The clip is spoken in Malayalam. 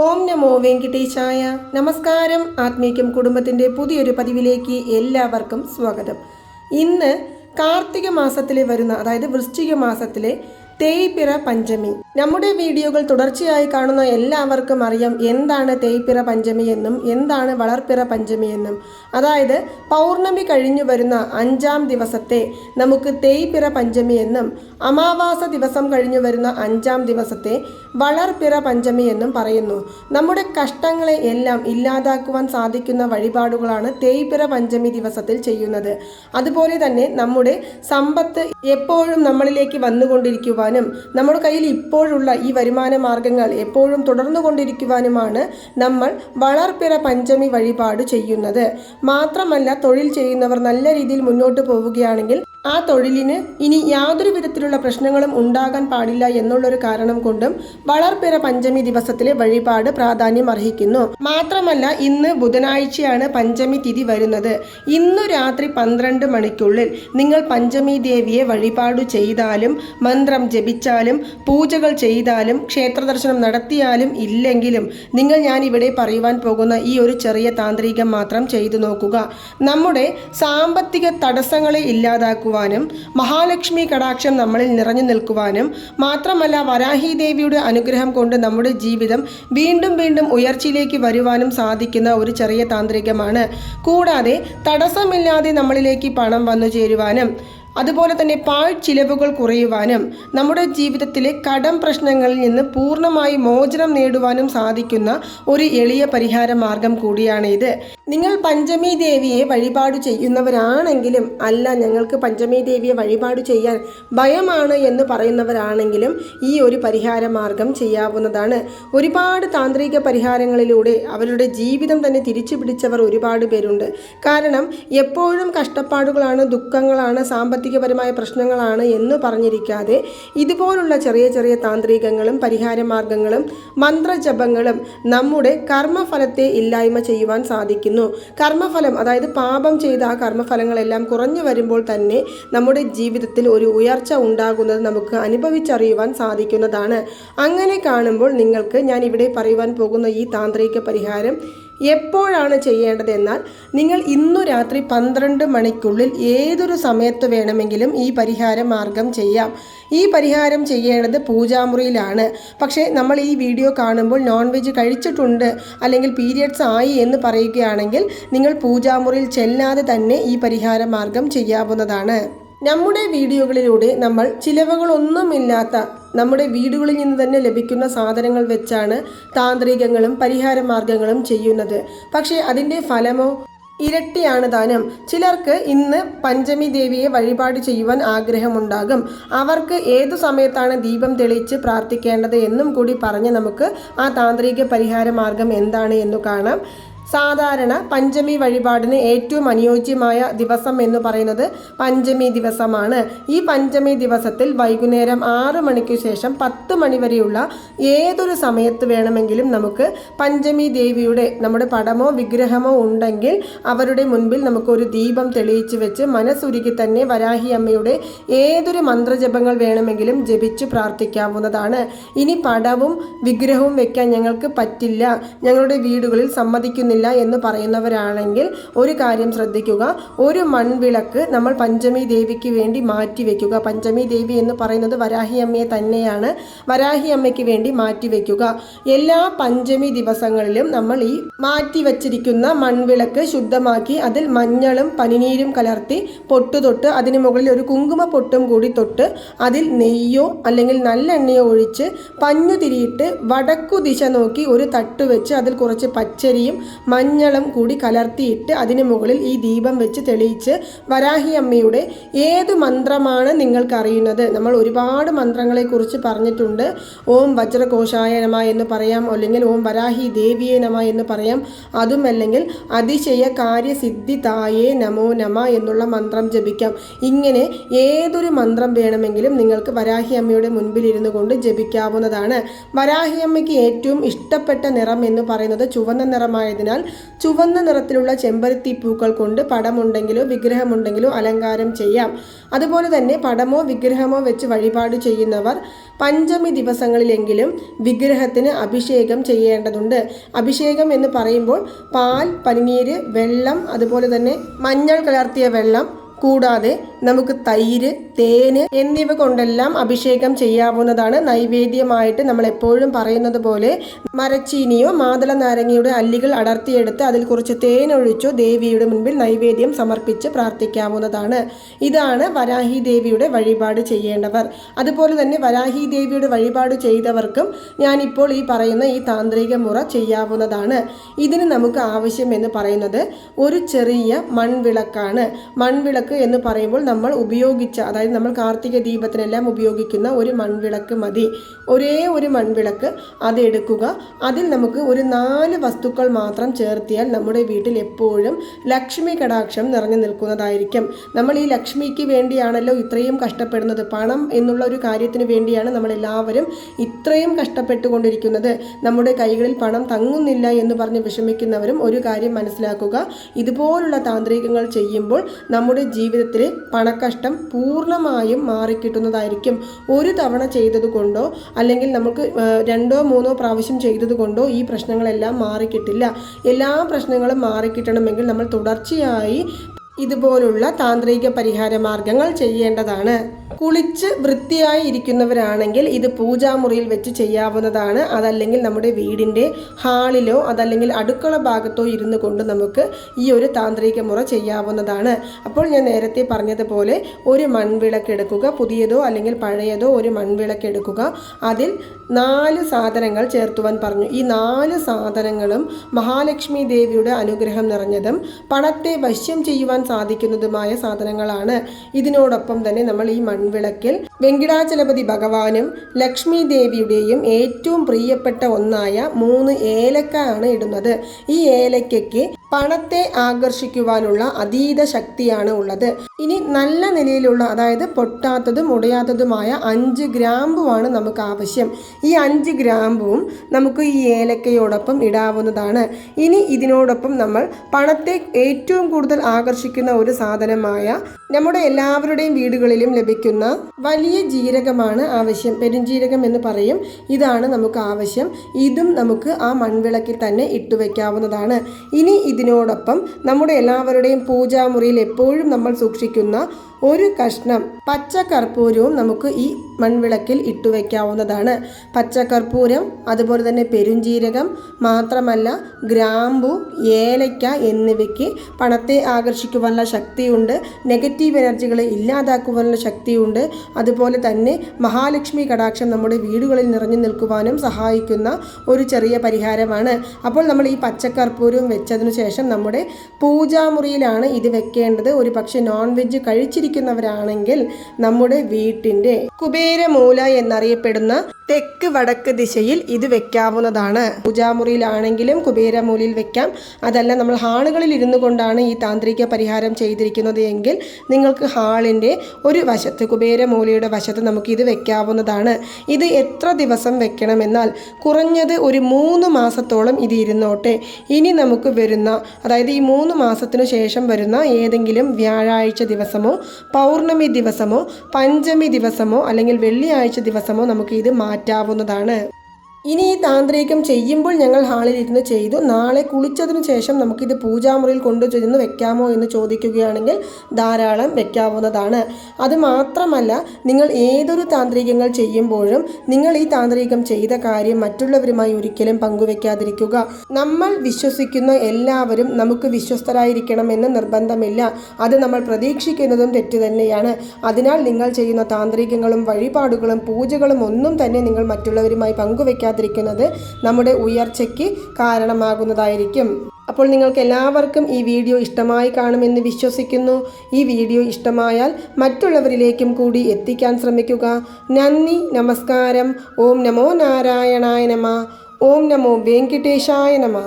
ഓം നമോ വെങ്കിട്ടേശായ. നമസ്കാരം. ആത്മീക്യം കുടുംബത്തിന്റെ പുതിയൊരു പതിവിലേക്ക് എല്ലാവർക്കും സ്വാഗതം. ഇന്ന് കാർത്തിക മാസത്തിലെ വരുന്ന അതായത് വൃശ്ചിക മാസത്തിലെ തേയ്പിറ പഞ്ചമി. നമ്മുടെ വീഡിയോകൾ തുടർച്ചയായി കാണുന്ന എല്ലാവർക്കും അറിയാം എന്താണ് തേയ്പ്പിറ പഞ്ചമി എന്നും എന്താണ് വളർപ്പിറ പഞ്ചമി എന്നും. അതായത് പൗർണമി കഴിഞ്ഞു വരുന്ന അഞ്ചാം ദിവസത്തെ നമുക്ക് തേയ്പ്പിറ പഞ്ചമി എന്നും അമാവാസ ദിവസം കഴിഞ്ഞു വരുന്ന അഞ്ചാം ദിവസത്തെ വളർപ്പിറ പഞ്ചമി എന്നും പറയുന്നു. നമ്മുടെ കഷ്ടങ്ങളെ എല്ലാം ഇല്ലാതാക്കുവാൻ സാധിക്കുന്ന വഴിപാടുകളാണ് തേയ്പ്പിറ പഞ്ചമി ദിവസത്തിൽ ചെയ്യുന്നത്. അതുപോലെ തന്നെ നമ്മുടെ സമ്പത്ത് എപ്പോഴും നമ്മളിലേക്ക് വന്നുകൊണ്ടിരിക്കുവാനും നമ്മുടെ കയ്യിൽ ഇപ്പോഴുള്ള ഈ വരുമാന മാർഗങ്ങൾ എപ്പോഴും തുടർന്നു കൊണ്ടിരിക്കുവാനുമാണ് നമ്മൾ വളർപ്പിറ പഞ്ചമി വഴിപാട് ചെയ്യുന്നത്. മാത്രമല്ല തൊഴിൽ ചെയ്യുന്നവർ നല്ല രീതിയിൽ മുന്നോട്ട് പോവുകയാണെങ്കിൽ ആ തൊഴിലിന് ഇനി യാതൊരു വിധത്തിലുള്ള പ്രശ്നങ്ങളും ഉണ്ടാകാൻ പാടില്ല എന്നുള്ളൊരു കാരണം കൊണ്ടും വളർപ്പിറ പഞ്ചമി ദിവസത്തിലെ വഴിപാട് പ്രാധാന്യം അർഹിക്കുന്നു. മാത്രമല്ല ഇന്ന് ബുധനാഴ്ചയാണ് പഞ്ചമി തിഥി വരുന്നത്. ഇന്ന് രാത്രി പന്ത്രണ്ട് മണിക്കുള്ളിൽ നിങ്ങൾ പഞ്ചമി ദേവിയെ വഴിപാട് ചെയ്താലും മന്ത്രം ജപിച്ചാലും പൂജകൾ ചെയ്താലും ക്ഷേത്ര ദർശനം നടത്തിയാലും ഇല്ലെങ്കിലും നിങ്ങൾ ഞാൻ ഇവിടെ പറയുവാൻ പോകുന്ന ഈ ഒരു ചെറിയ താന്ത്രികം മാത്രം ചെയ്തു നോക്കുക. നമ്മുടെ സാമ്പത്തിക തടസ്സങ്ങളെ ഇല്ലാതാക്കുവാനും മഹാലക്ഷ്മി കടാക്ഷം നമ്മളിൽ നിറഞ്ഞു നിൽക്കുവാനും മാത്രമല്ല വരാഹി ദേവിയുടെ അനുഗ്രഹം കൊണ്ട് നമ്മുടെ ജീവിതം വീണ്ടും വീണ്ടും ഉയർച്ചയിലേക്ക് വരുവാനും സാധിക്കുന്ന ഒരു ചെറിയ താന്ത്രികമാണ്. കൂടാതെ തടസ്സമില്ലാതെ നമ്മളിലേക്ക് പണം വന്നു ചേരുവാനും അതുപോലെ തന്നെ പാഴ് ചിലവുകൾ കുറയുവാനും നമ്മുടെ ജീവിതത്തിലെ കടം പ്രശ്നങ്ങളിൽ നിന്ന് പൂർണമായി മോചനം നേടുവാനും സാധിക്കുന്ന ഒരു എളിയ പരിഹാര മാർഗം കൂടിയാണ് ഇത് നിങ്ങൾ പഞ്ചമി ദേവിയെ വഴിപാട് ചെയ്യുന്നവരാണെങ്കിലും അല്ല ഞങ്ങൾക്ക് പഞ്ചമി ദേവിയെ വഴിപാട് ചെയ്യാൻ ഭയമാണ് എന്ന് പറയുന്നവരാണെങ്കിലും ഈ ഒരു പരിഹാര മാർഗം ചെയ്യാവുന്നതാണ്. ഒരുപാട് താന്ത്രിക പരിഹാരങ്ങളിലൂടെ അവരുടെ ജീവിതം തന്നെ തിരിച്ചു പിടിച്ചവർ ഒരുപാട് പേരുണ്ട്. കാരണം എപ്പോഴും കഷ്ടപ്പാടുകളാണ് ദുഃഖങ്ങളാണ് സാമ്പത്തികപരമായ പ്രശ്നങ്ങളാണ് എന്ന് പറഞ്ഞിരിക്കാതെ ഇതുപോലുള്ള ചെറിയ ചെറിയ താന്ത്രികങ്ങളും പരിഹാര മാർഗങ്ങളും മന്ത്രജപങ്ങളും നമ്മുടെ കർമ്മഫലത്തെ ഇല്ലായ്മ ചെയ്യുവാൻ സാധിക്കുന്നു. കർമ്മഫലം അതായത് പാപം ചെയ്ത ആ കർമ്മഫലങ്ങളെല്ലാം കുറഞ്ഞു വരുമ്പോൾ തന്നെ നമ്മുടെ ജീവിതത്തിൽ ഒരു ഉയർച്ച ഉണ്ടാകുന്നത് നമുക്ക് അനുഭവിച്ചറിയുവാൻ സാധിക്കുന്നതാണ്. അങ്ങനെ കാണുമ്പോൾ നിങ്ങൾക്ക് ഞാൻ ഇവിടെ പറയുവാൻ പോകുന്ന ഈ താന്ത്രിക പരിഹാരം എപ്പോഴാണ് ചെയ്യേണ്ടത് എന്നാൽ നിങ്ങൾ ഇന്നു രാത്രി പന്ത്രണ്ട് മണിക്കുള്ളിൽ ഏതൊരു സമയത്ത് വേണമെങ്കിലും ഈ പരിഹാര മാർഗം ചെയ്യാം. ഈ പരിഹാരം ചെയ്യേണ്ടത് പൂജാമുറിയിലാണ്. പക്ഷേ നമ്മൾ ഈ വീഡിയോ കാണുമ്പോൾ നോൺ വെജ് കഴിച്ചിട്ടുണ്ട് അല്ലെങ്കിൽ പീരിയഡ്സ് ആയി എന്ന് പറയുകയാണെങ്കിൽ നിങ്ങൾ പൂജാമുറിയിൽ ചെല്ലാതെ തന്നെ ഈ പരിഹാര മാർഗം ചെയ്യാവുന്നതാണ്. നമ്മുടെ വീഡിയോകളിലൂടെ നമ്മൾ ചിലവുകളൊന്നുമില്ലാത്ത നമ്മുടെ വീടുകളിൽ നിന്ന് തന്നെ ലഭിക്കുന്ന സാധനങ്ങൾ വെച്ചാണ് താന്ത്രികങ്ങളും പരിഹാര മാർഗങ്ങളും ചെയ്യുന്നത്. പക്ഷേ അതിന്റെ ഫലമോ? ഇരട്ടിയാണ് ദാനം ചിലർക്ക് ഇന്ന് പഞ്ചമി ദേവിയെ വഴിപാട് ചെയ്യുവാൻ ആഗ്രഹമുണ്ടാകും. അവർക്ക് ഏതു സമയത്താണ് ദീപം തെളിയിച്ച് പ്രാർത്ഥിക്കേണ്ടത് എന്നും കൂടി പറഞ്ഞ് നമുക്ക് ആ താന്ത്രിക പരിഹാര മാർഗം എന്താണ് എന്ന് കാണാം. സാധാരണ പഞ്ചമി വഴിപാടിന് ഏറ്റവും അനുയോജ്യമായ ദിവസം എന്ന് പറയുന്നത് പഞ്ചമി ദിവസമാണ്. ഈ പഞ്ചമി ദിവസത്തിൽ വൈകുന്നേരം ആറ് മണിക്ക് ശേഷം പത്ത് മണി വരെയുള്ള ഏതൊരു സമയത്ത് വേണമെങ്കിലും നമുക്ക് പഞ്ചമി ദേവിയുടെ നമ്മുടെ പടമോ വിഗ്രഹമോ ഉണ്ടെങ്കിൽ അവരുടെ മുൻപിൽ നമുക്ക് ഒരു ദീപം തെളിയിച്ച് വെച്ച് മനസ്സുരുക്കി തന്നെ വരാഹി അമ്മയുടെ ഏതൊരു മന്ത്രജപങ്ങൾ വേണമെങ്കിലും ജപിച്ചു പ്രാർത്ഥിക്കാവുന്നതാണ്. ഇനി പടവും വിഗ്രഹവും വെക്കാൻ ഞങ്ങൾക്ക് പറ്റില്ല. ഞങ്ങളുടെ വീടുകളിൽ സമ്മതിക്കുന്നില്ല. എന്ന് പറയുന്നവരാണെങ്കിൽ ഒരു കാര്യം ശ്രദ്ധിക്കുക. ഒരു മൺവിളക്ക് നമ്മൾ പഞ്ചമി ദേവിക്ക് വേണ്ടി മാറ്റി വെക്കുക. പഞ്ചമി ദേവി എന്ന് പറയുന്നത് വരാഹി അമ്മയെ തന്നെയാണ്. വരാഹി അമ്മയ്ക്ക് വേണ്ടി മാറ്റി വെക്കുക. എല്ലാ പഞ്ചമി ദിവസങ്ങളിലും നമ്മൾ ഈ മാറ്റി വച്ചിരിക്കുന്ന മൺവിളക്ക് ശുദ്ധമാക്കി അതിൽ മഞ്ഞളും പനിനീരും കലർത്തി പൊട്ടു തൊട്ട് അതിന് മുകളിൽ ഒരു കുങ്കുമ പൊട്ടും കൂടി തൊട്ട് അതിൽ നെയ്യോ അല്ലെങ്കിൽ നല്ലെണ്ണയോ ഒഴിച്ച് പഞ്ഞു തിരിയിട്ട് വടക്കു ദിശ നോക്കി ഒരു തട്ട് വെച്ച് അതിൽ കുറച്ച് പച്ചരിയും മഞ്ഞളും കൂടി കലർത്തിയിട്ട് അതിന് മുകളിൽ ഈ ദീപം വെച്ച് തെളിയിച്ച് വരാഹി അമ്മയുടെ ഏത് മന്ത്രമാണ് നിങ്ങൾക്കറിയുന്നത്? നമ്മൾ ഒരുപാട് മന്ത്രങ്ങളെക്കുറിച്ച് പറഞ്ഞിട്ടുണ്ട്. ഓം വജ്രകോശായ നമ എന്ന് പറയാം അല്ലെങ്കിൽ ഓം വരാഹി ദേവിയെ നമ എന്ന് പറയാം. അതും അല്ലെങ്കിൽ അതിശയ കാര്യസിദ്ധി തായേ നമോ നമ എന്നുള്ള മന്ത്രം ജപിക്കാം. ഇങ്ങനെ ഏതൊരു മന്ത്രം വേണമെങ്കിലും നിങ്ങൾക്ക് വരാഹി അമ്മയുടെ മുൻപിൽ ഇരുന്നു കൊണ്ട് ജപിക്കാവുന്നതാണ്. വരാഹി അമ്മയ്ക്ക് ഏറ്റവും ഇഷ്ടപ്പെട്ട നിറം എന്ന് പറയുന്നത് ചുവന്ന നിറമായതിനാൽ കഴിഞ്ഞാൽ ചുവന്ന നിറത്തിലുള്ള ചെമ്പരത്തി പൂക്കൾ കൊണ്ട് പടമുണ്ടെങ്കിലോ വിഗ്രഹമുണ്ടെങ്കിലോ അലങ്കാരം ചെയ്യാം. അതുപോലെ തന്നെ പടമോ വിഗ്രഹമോ വെച്ച് വഴിപാട് ചെയ്യുന്നവർ പഞ്ചമി ദിവസങ്ങളിലെങ്കിലും വിഗ്രഹത്തിന് അഭിഷേകം ചെയ്യേണ്ടതുണ്ട്. അഭിഷേകം എന്ന് പറയുമ്പോൾ പാൽ പനിനീര് വെള്ളം അതുപോലെ തന്നെ മഞ്ഞൾ കലർത്തിയ വെള്ളം കൂടാതെ നമുക്ക് തൈര് തേന് എന്നിവ കൊണ്ടെല്ലാം അഭിഷേകം ചെയ്യാവുന്നതാണ്. നൈവേദ്യമായിട്ട് നമ്മൾ എപ്പോഴും പറയുന്നത് പോലെ മരച്ചീനിയോ മാതള നാരങ്ങയുടെ അല്ലികൾ അടർത്തിയെടുത്ത് അതിൽ കുറച്ച് തേനൊഴിച്ചോ ദേവിയുടെ മുൻപിൽ നൈവേദ്യം സമർപ്പിച്ച് പ്രാർത്ഥിക്കാവുന്നതാണ്. ഇതാണ് വരാഹി ദേവിയുടെ വഴിപാട് ചെയ്യേണ്ടവർ. അതുപോലെ തന്നെ വരാഹി ദേവിയുടെ വഴിപാട് ചെയ്തവർക്കും ഞാനിപ്പോൾ ഈ പറയുന്ന ഈ താന്ത്രിക മുറ ചെയ്യാവുന്നതാണ്. ഇതിന് നമുക്ക് ആവശ്യം എന്ന് പറയുന്നത് ഒരു ചെറിയ മൺവിളക്കാണ്. മൺവിളക്ക് എന്ന് പറയുമ്പോൾ നമ്മൾ ഉപയോഗിച്ച അതായത് നമ്മൾ കാർത്തിക ദീപത്തിനെല്ലാം ഉപയോഗിക്കുന്ന ഒരു മൺവിളക്ക് മതി. ഒരേ ഒരു മൺവിളക്ക് അത് എടുക്കുക. അതിൽ നമുക്ക് ഒരു നാല് വസ്തുക്കൾ മാത്രം ചേർത്തിയാൽ നമ്മുടെ വീട്ടിൽ എപ്പോഴും ലക്ഷ്മി കടാക്ഷം നിറഞ്ഞു നിൽക്കുന്നതായിരിക്കും. നമ്മൾ ഈ ലക്ഷ്മിക്ക് വേണ്ടിയാണല്ലോ ഇത്രയും കഷ്ടപ്പെടുന്നത്. പണം എന്നുള്ള ഒരു കാര്യത്തിന് വേണ്ടിയാണ് നമ്മൾ എല്ലാവരും ഇത്രയും കഷ്ടപ്പെട്ടുകൊണ്ടിരിക്കുന്നത്. നമ്മുടെ കൈകളിൽ പണം തങ്ങുന്നില്ല എന്ന് പറഞ്ഞ് വിഷമിക്കുന്നവരും ഒരു കാര്യം മനസ്സിലാക്കുക. ഇതുപോലുള്ള താന്ത്രികങ്ങൾ ചെയ്യുമ്പോൾ നമ്മുടെ ജീവിതത്തിൽ പണക്കഷ്ടം പൂർണമായും മാറിക്കിട്ടുന്നതായിരിക്കും. ഒരു തവണ ചെയ്തതുകൊണ്ടോ അല്ലെങ്കിൽ നമുക്ക് രണ്ടോ മൂന്നോ പ്രാവശ്യം ചെയ്തതുകൊണ്ടോ ഈ പ്രശ്നങ്ങളെല്ലാം മാറിക്കിട്ടില്ല. എല്ലാ പ്രശ്നങ്ങളും മാറിക്കിട്ടണമെങ്കിൽ നമ്മൾ തുടർച്ചയായി ഇതുപോലുള്ള താന്ത്രിക പരിഹാര മാർഗങ്ങൾ ചെയ്യേണ്ടതാണ്. കുളിച്ച് വൃത്തിയായി ഇരിക്കുന്നവരാണെങ്കിൽ ഇത് പൂജാമുറിയിൽ വെച്ച് ചെയ്യാവുന്നതാണ്. അതല്ലെങ്കിൽ നമ്മുടെ വീടിന്റെ ഹാളിലോ അതല്ലെങ്കിൽ അടുക്കള ഭാഗത്തോ ഇരുന്നു കൊണ്ട് നമുക്ക് ഈ ഒരു താന്ത്രിക മുറ ചെയ്യാവുന്നതാണ്. അപ്പോൾ ഞാൻ നേരത്തെ പറഞ്ഞതുപോലെ ഒരു മൺവിളക്കെടുക്കുക പുതിയതോ അല്ലെങ്കിൽ പഴയതോ ഒരു മൺവിളക്കെടുക്കുക അതിൽ നാല് സാധനങ്ങൾ ചേർത്തുവാൻ പറഞ്ഞു. ഈ നാല് സാധനങ്ങളും മഹാലക്ഷ്മി ദേവിയുടെ അനുഗ്രഹം നിറഞ്ഞതും പണത്തെ വശ്യം ചെയ്യുവാൻ സാധിക്കുന്നതുമായ സാധനങ്ങളാണ്. ഇതിനോടൊപ്പം തന്നെ നമ്മൾ ഈ മൺവിളക്കിൽ വെങ്കിടാചലപതി ഭഗവാനും ലക്ഷ്മി ദേവിയുടെയും ഏറ്റവും പ്രിയപ്പെട്ട ഒന്നായ മൂന്ന് ഏലക്ക ആണ് ഇടുന്നത്. ഈ ഏലക്കയ്ക്ക് പണത്തെ ആകർഷിക്കുവാനുള്ള അതീത ശക്തിയാണ് ഉള്ളത്. ഇനി നല്ല നിലയിലുള്ള അതായത് പൊട്ടാത്തതും ഉടയാത്തതുമായ അഞ്ച് ഗ്രാമ്പുമാണ് നമുക്ക് ആവശ്യം. ഈ അഞ്ച് ഗ്രാമ്പും നമുക്ക് ഈ ഏലക്കയോടൊപ്പം ഇടാവുന്നതാണ്. ഇനി ഇതിനോടൊപ്പം നമ്മൾ പണത്തെ ഏറ്റവും കൂടുതൽ ആകർഷിക്കുന്ന ഒരു സാധനമായ നമ്മുടെ എല്ലാവരുടെയും വീടുകളിലും ലഭിക്കുന്ന വലിയ ജീരകമാണ് ആവശ്യം. പെരുംജീരകം എന്ന് പറയും. ഇതാണ് നമുക്ക് ആവശ്യം. ഇതും നമുക്ക് ആ മൺവിളക്കിൽ തന്നെ ഇട്ടുവെക്കാവുന്നതാണ് ഇനി ഇതിനോടൊപ്പം നമ്മുടെ എല്ലാവരുടെയും പൂജാമുറിയിൽ എപ്പോഴും നമ്മൾ സൂക്ഷിക്കുന്ന ഒരു കഷ്ണം പച്ചക്കർപ്പൂരവും നമുക്ക് ഈ മൺവിളക്കിൽ ഇട്ടുവെക്കാവുന്നതാണ് പച്ചക്കർപ്പൂരം അതുപോലെ തന്നെ പെരുംജീരകം മാത്രമല്ല ഗ്രാമ്പു ഏലയ്ക്ക എന്നിവയ്ക്ക് പണത്തെ ആകർഷിക്കുവാനുള്ള ശക്തിയുണ്ട്. നെഗറ്റീവ് എനർജികളെ ഇല്ലാതാക്കുവാനുള്ള ശക്തിയുണ്ട്. അതുപോലെ തന്നെ മഹാലക്ഷ്മി കടാക്ഷം നമ്മുടെ വീടുകളിൽ നിറഞ്ഞു നിൽക്കുവാനും സഹായിക്കുന്ന ഒരു ചെറിയ പരിഹാരമാണ്. അപ്പോൾ നമ്മൾ ഈ പച്ചക്കർപ്പൂരവും വെച്ചതിനു ശേഷം നമ്മുടെ പൂജാമുറിയിലാണ് ഇത് വെക്കേണ്ടത്. ഒരു പക്ഷേ നോൺ വെജ് കഴിച്ചിരിക്കുന്നവരാണെങ്കിൽ നമ്മുടെ വീട്ടിന്റെ കുബേരമൂല എന്നറിയപ്പെടുന്ന തെക്ക് വടക്ക് ദിശയിൽ ഇത് വെക്കാവുന്നതാണ്. പൂജാമുറിയിലാണെങ്കിലും കുബേരമൂലിൽ വെക്കാം. അതല്ല നമ്മൾ ഹാളുകളിൽ ഇരുന്നു കൊണ്ടാണ് ഈ താന്ത്രിക പരിഹാരം ചെയ്തിരിക്കുന്നത് എങ്കിൽ നിങ്ങൾക്ക് ഹാളിന്റെ ഒരു വശത്ത് കുബേരമൂലിയുടെ വശത്ത് നമുക്ക് ഇത് വെക്കാവുന്നതാണ്. ഇത് എത്ര ദിവസം വെക്കണമെന്നാൽ കുറഞ്ഞത് ഒരു മൂന്ന് മാസത്തോളം ഇത് ഇരുന്നോട്ടെ. ഇനി നമുക്ക് വരുന്ന അതായത് ഈ മൂന്ന് മാസത്തിനു ശേഷം വരുന്ന ഏതെങ്കിലും വ്യാഴാഴ്ച ദിവസമോ പൗർണമി ദിവസമോ പഞ്ചമി ദിവസമോ അല്ലെങ്കിൽ വെള്ളിയാഴ്ച ദിവസമോ നമുക്ക് ഇത് മാറ്റാവുന്നതാണ് ഇനി ഈ താന്ത്രികം ചെയ്യുമ്പോൾ ഞങ്ങൾ ഹാളിലിരുന്ന് ചെയ്തു. നാളെ കുളിച്ചതിന് ശേഷം നമുക്കിത് പൂജാമുറിയിൽ കൊണ്ടു ചെന്ന് വെക്കാമോ എന്ന് ചോദിക്കുകയാണെങ്കിൽ ധാരാളം വെക്കാവുന്നതാണ്. അത് മാത്രമല്ല നിങ്ങൾ ഏതൊരു താന്ത്രികങ്ങൾ ചെയ്യുമ്പോഴും നിങ്ങൾ ഈ താന്ത്രികം ചെയ്ത കാര്യം മറ്റുള്ളവരുമായി ഒരിക്കലും പങ്കുവെക്കാതിരിക്കുക. നമ്മൾ വിശ്വസിക്കുന്ന എല്ലാവരും നമുക്ക് വിശ്വസ്തരായിരിക്കണമെന്ന് നിർബന്ധമില്ല. അത് നമ്മൾ പ്രതീക്ഷിക്കുന്നതും തെറ്റ് തന്നെയാണ്. അതിനാൽ നിങ്ങൾ ചെയ്യുന്ന താന്ത്രികങ്ങളും വഴിപാടുകളും പൂജകളും ഒന്നും തന്നെ നിങ്ങൾ മറ്റുള്ളവരുമായി പങ്കുവെക്കാതിരിക്കുന്നത് നമ്മുടെ ഉയർച്ചയ്ക്ക് കാരണമാകുന്നതായിരിക്കും. അപ്പോൾ നിങ്ങൾക്ക് എല്ലാവർക്കും ഈ വീഡിയോ ഇഷ്ടമായി കാണുമെന്ന് വിശ്വസിക്കുന്നു. ഈ വീഡിയോ ഇഷ്ടമായാൽ മറ്റുള്ളവരിലേക്കും കൂടി എത്തിക്കാൻ ശ്രമിക്കുക. നന്ദി നമസ്കാരം. ഓം നമോ നാരായണായ നമ. ഓം നമോ വെങ്കിട്ടേശായ നമ.